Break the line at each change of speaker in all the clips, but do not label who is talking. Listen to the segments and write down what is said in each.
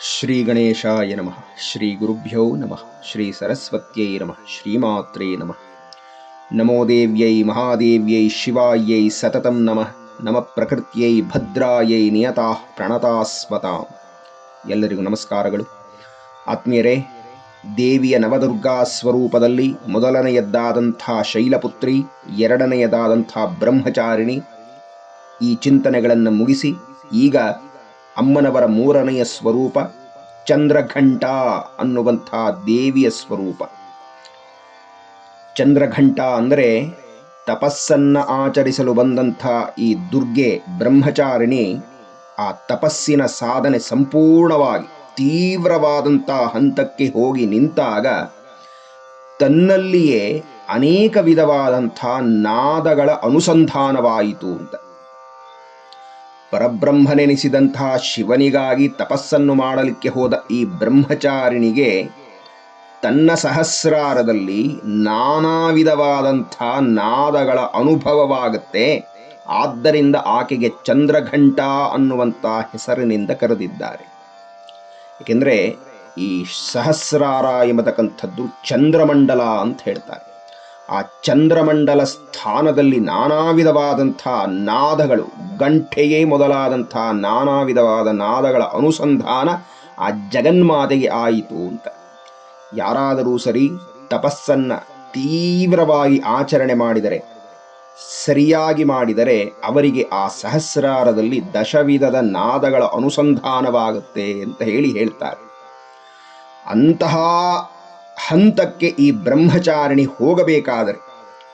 ಶ್ರೀ ಗಣೇಶಾಯ ನಮಃ ಶ್ರೀ ಗುರುಭ್ಯೋ ನಮಃ ಶ್ರೀ ಸರಸ್ವತ್ಯೈ ನಮಃ ಶ್ರೀಮಾತ್ರೇ ನಮಃ ನಮೋ ದೇವ್ಯೈ ಮಹಾದೇವ್ಯೈ ಶಿವಾಯೈ ಸತತಂ ನಮಃ ನಮ ಪ್ರಕೃತ್ಯೈ ಭದ್ರಾಯೈ ನಿಯತಾ ಪ್ರಣತಾಸ್ವತಾಂ ಎಲ್ಲರಿಗೂ ನಮಸ್ಕಾರಗಳು. ಆತ್ಮೀಯರೇ, ದೇವಿಯ ನವದುರ್ಗಾ ಸ್ವರೂಪದಲ್ಲಿ ಮೊದಲನೆಯದ್ದಾದಂಥ ಶೈಲಪುತ್ರಿ, ಎರಡನೆಯದಾದಂಥ ಬ್ರಹ್ಮಚಾರಿಣಿ ಈ ಚಿಂತನೆಗಳನ್ನು ಮುಗಿಸಿ ಈಗ ಅಮ್ಮನವರ ಮೂರನೆಯ ಸ್ವರೂಪ ಚಂದ್ರಘಂಟಾ ಅನ್ನುವಂಥ ದೇವಿಯ ಸ್ವರೂಪ. ಚಂದ್ರಘಂಟ ಅಂದರೆ ತಪಸ್ಸನ್ನ ಆಚರಿಸಲು ಬಂದಂಥ ಈ ದುರ್ಗೆ ಬ್ರಹ್ಮಚಾರಿಣಿ ಆ ತಪಸ್ಸಿನ ಸಾಧನೆ ಸಂಪೂರ್ಣವಾಗಿ ತೀವ್ರವಾದಂಥ ಹಂತಕ್ಕೆ ಹೋಗಿ ನಿಂತಾಗ ತನ್ನಲ್ಲಿಯೇ ಅನೇಕ ವಿಧವಾದಂಥ ನಾದಗಳ ಅನುಸಂಧಾನವಾಯಿತು ಅಂತ. ಪರಬ್ರಹ್ಮನೆನಿಸಿದಂತಹ ಶಿವನಿಗಾಗಿ ತಪಸ್ಸನ್ನು ಮಾಡಲಿಕ್ಕೆ ಹೋದ ಈ ಬ್ರಹ್ಮಚಾರಿಣಿಗೆ ತನ್ನ ಸಹಸ್ರಾರದಲ್ಲಿ ನಾನಾ ವಿಧವಾದಂಥ ನಾದಗಳ ಅನುಭವವಾಗುತ್ತೆ. ಆದ್ದರಿಂದ ಆಕೆಗೆ ಚಂದ್ರಘಂಟ ಅನ್ನುವಂಥ ಹೆಸರಿನಿಂದ ಕರೆದಿದ್ದಾರೆ. ಏಕೆಂದರೆ ಈ ಸಹಸ್ರಾರ ಎಂಬತಕ್ಕಂಥದ್ದು ಚಂದ್ರಮಂಡಲ ಅಂತ ಹೇಳ್ತಾರೆ. ಆ ಚಂದ್ರಮಂಡಲ ಸ್ಥಾನದಲ್ಲಿ ನಾನಾ ವಿಧವಾದಂಥ ನಾದಗಳು ಗಂಟೆಯೇ ಮೊದಲಾದಂಥ ನಾನಾ ವಿಧವಾದ ನಾದಗಳ ಅನುಸಂಧಾನ ಆ ಜಗನ್ಮಾತೆಗೆ ಆಯಿತು ಅಂತ. ಯಾರಾದರೂ ಸರಿ ತಪಸ್ಸನ್ನ ತೀವ್ರವಾಗಿ ಆಚರಣೆ ಮಾಡಿದರೆ, ಸರಿಯಾಗಿ ಮಾಡಿದರೆ ಅವರಿಗೆ ಆ ಸಹಸ್ರಾರದಲ್ಲಿ ದಶವಿಧದ ನಾದಗಳ ಅನುಸಂಧಾನವಾಗುತ್ತೆ ಅಂತ ಹೇಳಿ ಹೇಳ್ತಾರೆ. ಅಂತಹ ಹಂತಕ್ಕೆ ಈ ಬ್ರಹ್ಮಚಾರಿಣಿ ಹೋಗಬೇಕಾದರೆ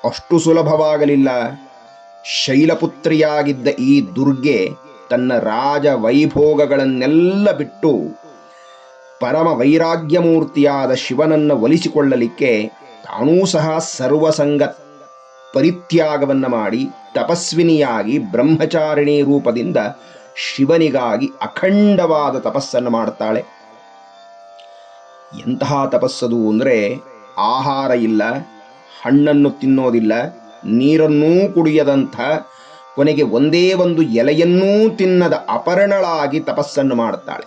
ಅಷ್ಟು ಸುಲಭವಾಗಲಿಲ್ಲ. ಶೈಲಪುತ್ರಿಯಾಗಿದ್ದ ಈ ದುರ್ಗೆ ತನ್ನ ರಾಜ ವೈಭೋಗಗಳನ್ನೆಲ್ಲ ಬಿಟ್ಟು ಪರಮ ವೈರಾಗ್ಯಮೂರ್ತಿಯಾದ ಶಿವನನ್ನು ಒಲಿಸಿಕೊಳ್ಳಲಿಕ್ಕೆ ತಾನೂ ಸಹ ಸರ್ವಸಂಗ ಪರಿತ್ಯಾಗವನ್ನು ಮಾಡಿ ತಪಸ್ವಿನಿಯಾಗಿ ಬ್ರಹ್ಮಚಾರಿಣಿ ರೂಪದಿಂದ ಶಿವನಿಗಾಗಿ ಅಖಂಡವಾದ ತಪಸ್ಸನ್ನು ಮಾಡುತ್ತಾಳೆ ಎಂತಹ ತಪಸ್ಸದು ಅಂದರೆ ಆಹಾರ ಇಲ್ಲ, ಹಣ್ಣನ್ನು ತಿನ್ನೋದಿಲ್ಲ, ನೀರನ್ನೂ ಕುಡಿಯದಂಥ, ಕೊನೆಗೆ ಒಂದೇ ಒಂದು ಎಲೆಯನ್ನೂ ತಿನ್ನದ ಅಪರ್ಣಳಾಗಿ ತಪಸ್ಸನ್ನು ಮಾಡುತ್ತಾಳೆ.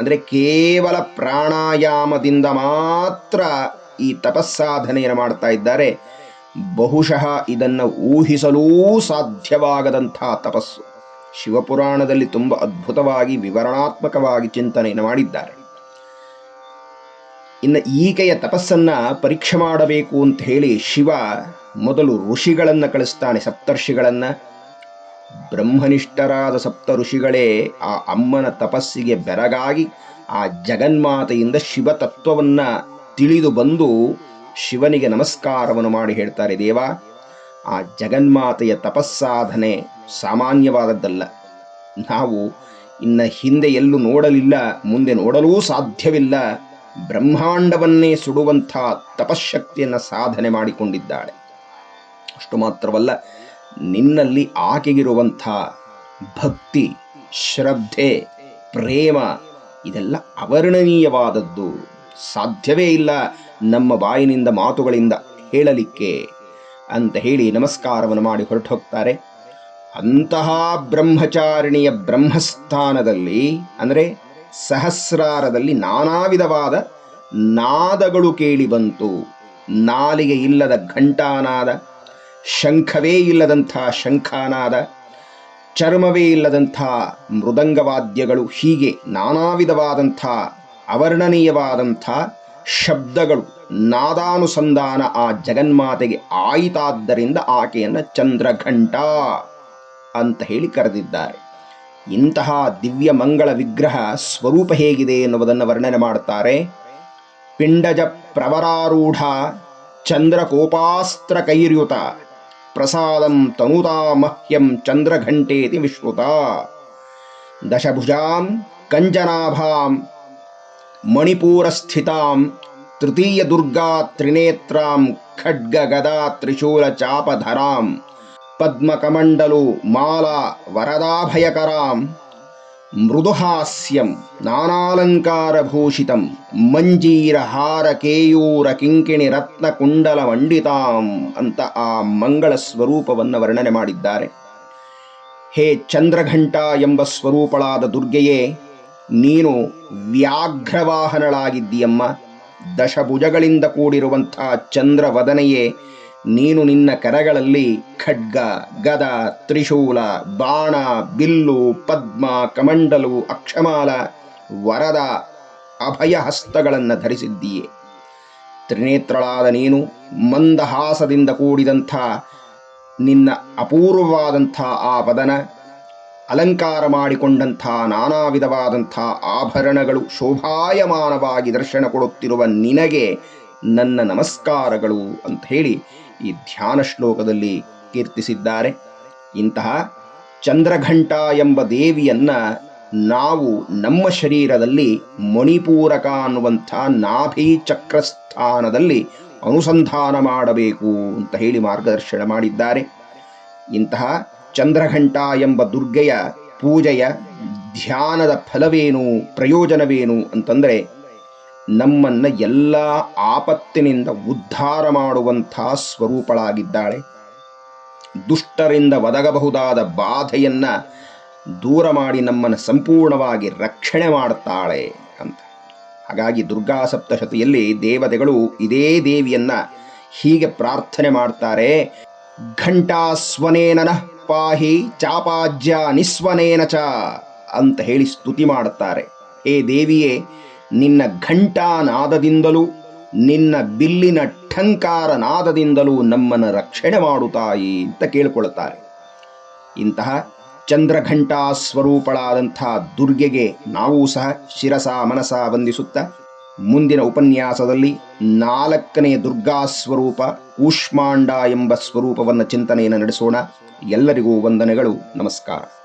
ಅಂದರೆ ಕೇವಲ ಪ್ರಾಣಾಯಾಮದಿಂದ ಮಾತ್ರ ಈ ತಪಸ್ಸಾಧನೆಯನ್ನು ಮಾಡ್ತಾ ಇದ್ದಾರೆ. ಬಹುಶಃ ಇದನ್ನು ಊಹಿಸಲೂ ಸಾಧ್ಯವಾಗದಂಥ ತಪಸ್ಸು. ಶಿವಪುರಾಣದಲ್ಲಿ ತುಂಬ ಅದ್ಭುತವಾಗಿ, ವಿವರಣಾತ್ಮಕವಾಗಿ ಚಿಂತನೆಯನ್ನು ಮಾಡಿದ್ದಾರೆ. ಇನ್ನು ಈಕೆಯ ತಪಸ್ಸನ್ನ ಪರೀಕ್ಷೆ ಮಾಡಬೇಕು ಅಂತ ಹೇಳಿ ಶಿವ ಮೊದಲು ಋಷಿಗಳನ್ನು ಕಳಿಸ್ತಾನೆ, ಸಪ್ತರ್ಷಿಗಳನ್ನು. ಬ್ರಹ್ಮನಿಷ್ಠರಾದ ಸಪ್ತ ಋಷಿಗಳೇ ಆ ಅಮ್ಮನ ತಪಸ್ಸಿಗೆ ಬೆರಗಾಗಿ ಆ ಜಗನ್ಮಾತೆಯಿಂದ ಶಿವ ತತ್ವವನ್ನು ತಿಳಿದು ಬಂದು ಶಿವನಿಗೆ ನಮಸ್ಕಾರವನ್ನು ಮಾಡಿ ಹೇಳ್ತಾರೆ, ದೇವ. ಆ ಜಗನ್ಮಾತೆಯ ತಪಸ್ಸಾಧನೆ ಸಾಮಾನ್ಯವಾದದ್ದಲ್ಲ. ನಾವು ಇನ್ನು ಹಿಂದೆ ಎಲ್ಲೂ ನೋಡಲಿಲ್ಲ, ಮುಂದೆ ನೋಡಲೂ ಸಾಧ್ಯವಿಲ್ಲ. ಬ್ರಹ್ಮಾಂಡವನ್ನೇ ಸುಡುವಂಥ ತಪಶಕ್ತಿಯನ್ನು ಸಾಧನೆ ಮಾಡಿಕೊಂಡಿದ್ದಾಳೆ. ಅಷ್ಟು ಮಾತ್ರವಲ್ಲ, ನಿನ್ನಲ್ಲಿ ಆಕೆಗಿರುವಂಥ ಭಕ್ತಿ, ಶ್ರದ್ಧೆ, ಪ್ರೇಮ ಇದೆಲ್ಲ ಅವರ್ಣನೀಯವಾದದ್ದು. ಸಾಧ್ಯವೇ ಇಲ್ಲ ನಮ್ಮ ಬಾಯಿನಿಂದ ಮಾತುಗಳಿಂದ ಹೇಳಲಿಕ್ಕೆ ಅಂತ ಹೇಳಿ ನಮಸ್ಕಾರವನ್ನು ಮಾಡಿ ಹೊರಟು ಹೋಗ್ತಾರೆ. ಅಂತಹ ಬ್ರಹ್ಮಚಾರಿಣಿಯ ಬ್ರಹ್ಮಸ್ಥಾನದಲ್ಲಿ, ಅಂದರೆ ಸಹಸ್ರಾರದಲ್ಲಿ ನಾನಾ ವಿಧವಾದ ನಾದಗಳು ಕೇಳಿ ಬಂತು. ನಾಲಿಗೆ ಇಲ್ಲದ ಘಂಟಾನಾದ, ಶಂಖವೇ ಇಲ್ಲದಂಥ ಶಂಖಾನಾದ, ಚರ್ಮವೇ ಇಲ್ಲದಂಥ ಮೃದಂಗವಾದ್ಯಗಳು, ಹೀಗೆ ನಾನಾ ವಿಧವಾದಂಥ ಅವರ್ಣನೀಯವಾದಂಥ ಶಬ್ದಗಳು ನಾದಾನುಸಂಧಾನ ಆ ಜಗನ್ಮಾತೆಗೆ ಆಯಿತಾದ್ದರಿಂದ ಆಕೆಯನ್ನು ಚಂದ್ರಘಂಟ ಅಂತ ಹೇಳಿ ಕರೆದಿದ್ದಾರೆ. ಇಂತಹ ದಿವ್ಯ ಮಂಗಳ ವಿಗ್ರಹ ಸ್ವರೂಪ ಹೇಗಿದೆ ಎನ್ನುವುದನ್ನು ವರ್ಣನೆ ಮಾಡುತ್ತಾರೆ. ಪಿಂಡಜ ಪ್ರವರಾರೂಢ ಚಂದ್ರಕೋಪಾಸ್ತ್ರ ಕೈರ್ಯುತ ಪ್ರಸಾದಂ ತನುತಾ ಮಹ್ಯಂ ಚಂದ್ರಘಂಟೇತಿ ವಿಶ್ರುತ ದಶಭುಜಾಂ ಕಂಜನಾಭಾಂ ಮಣಿಪೂರಸ್ಥಿತಾಂ ತೃತೀಯ ದುರ್ಗಾ ತ್ರಿನೇತ್ರಾಂ ಖಡ್ಗ ಗದಾ ತ್ರಿಶೂಲ ಚಾಪಧರಾಂ ಪದ್ಮಕಮಂಡಲು ಮಾಲಾ ವರದಾಭಯಕರಾಂ. ಮೃದುಹಾಸ್ಯಂ ನಾನಾಲಂಕಾರಭೂಷಿತಂ. ಮಂಜೀರ ಹಾರ ಕೇಯೂರ ಕಿಂಕಿಣಿ ರತ್ನಕುಂಡಲ ಮಂಡಿತಾಂ ಅಂತ ಆ ಮಂಗಳ ಸ್ವರೂಪವನ್ನು ವರ್ಣನೆ ಮಾಡಿದ್ದಾರೆ. ಹೇ ಚಂದ್ರಘಂಟ ಎಂಬ ಸ್ವರೂಪಳಾದ ದುರ್ಗೆಯೇ, ನೀನು ವ್ಯಾಘ್ರವಾಹನಳಾಗಿದ್ದೀಯಮ್ಮ. ದಶಭುಜಗಳಿಂದ ಕೂಡಿರುವಂಥ ಚಂದ್ರವದನೆಯೇ ನೀನು ನಿನ್ನ ಕರಗಳಲ್ಲಿ ಖಡ್ಗ, ಗದ, ತ್ರಿಶೂಲ, ಬಾಣ, ಬಿಲ್ಲು, ಪದ್ಮ, ಕಮಂಡಲು, ಅಕ್ಷಮಾಲ, ವರದ ಅಭಯ ಹಸ್ತಗಳನ್ನು ಧರಿಸಿದ್ದೀಯೆ. ತ್ರಿನೇತ್ರಳಾದ ನೀನು ಮಂದಹಾಸದಿಂದ ಕೂಡಿದಂಥ ನಿನ್ನ ಅಪೂರ್ವವಾದಂಥ ಆ ಪದನ ಅಲಂಕಾರ ಮಾಡಿಕೊಂಡಂಥ ನಾನಾ ವಿಧವಾದಂಥ ಆಭರಣಗಳು ಶೋಭಾಯಮಾನವಾಗಿ ದರ್ಶನ ಕೊಡುತ್ತಿರುವ ನಿನಗೆ ನನ್ನ ನಮಸ್ಕಾರಗಳು ಅಂತ ಹೇಳಿ ಈ ಧ್ಯಾನ ಶ್ಲೋಕದಲ್ಲಿ ಕೀರ್ತಿಸಿದ್ದಾರೆ. ಇಂತಹ ಚಂದ್ರಘಂಟ ಎಂಬ ದೇವಿಯನ್ನ ನಾವು ನಮ್ಮ ಶರೀರದಲ್ಲಿ ಮಣಿಪೂರಕ ಅನ್ನುವಂಥ ನಾಭಿ ಚಕ್ರಸ್ಥಾನದಲ್ಲಿ ಅನುಸಂಧಾನ ಮಾಡಬೇಕು ಅಂತ ಹೇಳಿ ಮಾರ್ಗದರ್ಶನ ಮಾಡಿದ್ದಾರೆ. ಇಂತಹ ಚಂದ್ರಘಂಟ ಎಂಬ ದುರ್ಗೆಯ ಪೂಜೆಯ ಧ್ಯಾನದ ಫಲವೇನು, ಪ್ರಯೋಜನವೇನು ಅಂತಂದರೆ ನಮ್ಮನ್ನು ಎಲ್ಲ ಆಪತ್ತಿನಿಂದ ಉದ್ಧಾರ ಮಾಡುವಂಥ ಸ್ವರೂಪಳಾಗಿದ್ದಾಳೆ. ದುಷ್ಟರಿಂದ ಒದಗಬಹುದಾದ ಬಾಧೆಯನ್ನು ದೂರ ಮಾಡಿ ನಮ್ಮನ್ನು ಸಂಪೂರ್ಣವಾಗಿ ರಕ್ಷಣೆ ಮಾಡುತ್ತಾಳೆ ಅಂತ. ಹಾಗಾಗಿ ದುರ್ಗಾ ಸಪ್ತಶತಿಯಲ್ಲಿ ದೇವತೆಗಳು ಇದೇ ದೇವಿಯನ್ನ ಹೀಗೆ ಪ್ರಾರ್ಥನೆ ಮಾಡ್ತಾರೆ. ಘಂಟಾಸ್ವನೇನ ನಃ ಪಾಹಿ ಚಾಪಾಜ್ಯ ನಿಸ್ವನೇನ ಚ ಅಂತ ಹೇಳಿ ಸ್ತುತಿ ಮಾಡುತ್ತಾರೆ ಹೇ ದೇವಿಯೇ ನಿನ್ನ ಘಂಟಾನಾದದಿಂದಲೂ, ನಿನ್ನ ಬಿಲ್ಲಿನ ಠಂಕಾರ ನಾದದಿಂದಲೂ ನಮ್ಮನ್ನು ರಕ್ಷಣೆ ಮಾಡುತ್ತಾಯಿ ಅಂತ ಕೇಳಿಕೊಳ್ಳುತ್ತಾರೆ ಇಂತಹ ಚಂದ್ರಘಂಟಾ ಸ್ವರೂಪಳಾದಂಥ ದುರ್ಗೆಗೆ ನಾವು ಸಹ ಶಿರಸ ಮನಸ ವಂದಿಸುತ್ತಾ ಮುಂದಿನ ಉಪನ್ಯಾಸದಲ್ಲಿ ನಾಲ್ಕನೇ ದುರ್ಗಾ ಸ್ವರೂಪ ಊಷ್ಮಾಂಡ ಎಂಬ ಸ್ವರೂಪವನ್ನು ಚಿಂತನೆಯನ್ನು ನಡೆಸೋಣ. ಎಲ್ಲರಿಗೂ ವಂದನೆಗಳು, ನಮಸ್ಕಾರ.